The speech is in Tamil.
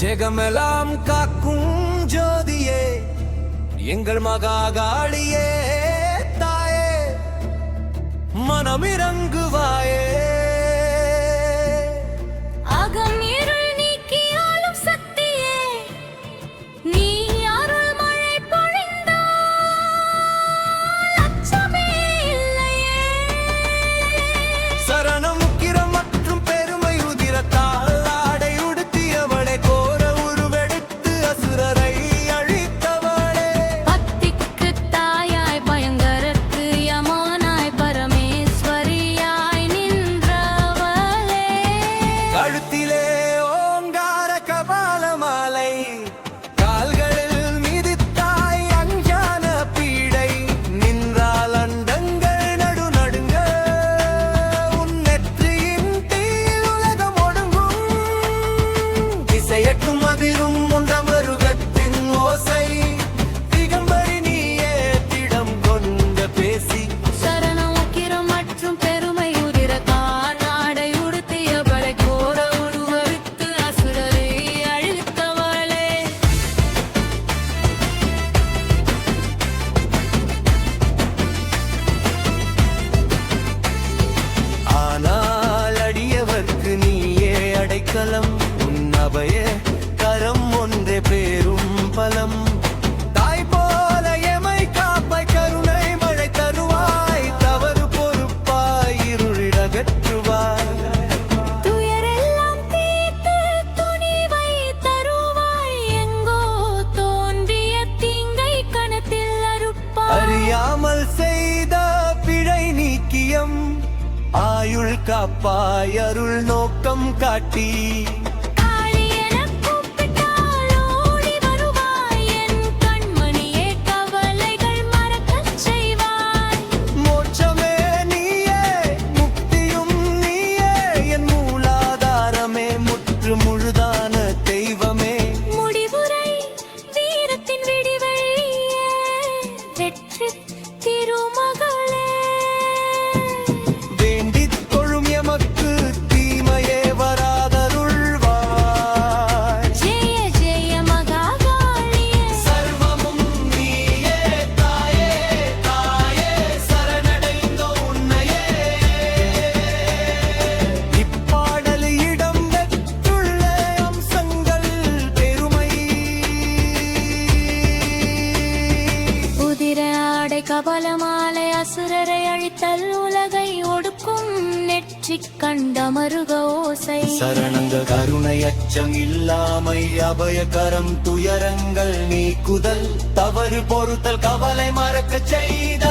ஜெகமெல்லாம் காக்கும் ஜோதியே எங்கள் மகாகாளியே தாயே. மனமிறங்கு മംഗളം ഉന്നവയെ കരം ഒന്റെ പേരും ഫലം காப்பாய் அருள் நோக்கம் காட்டி. கபலமாலை அசுரரை அழித்தல் உலகை ஒடுக்கும் நெற்றி கண்டமருக ஓசை. சரணங்க கருணை அச்சம் இல்லாமை அபயகரம் துயரங்கள் நீக்குதல் தவறு பொறுத்தல் கவலை மறக்க செய்த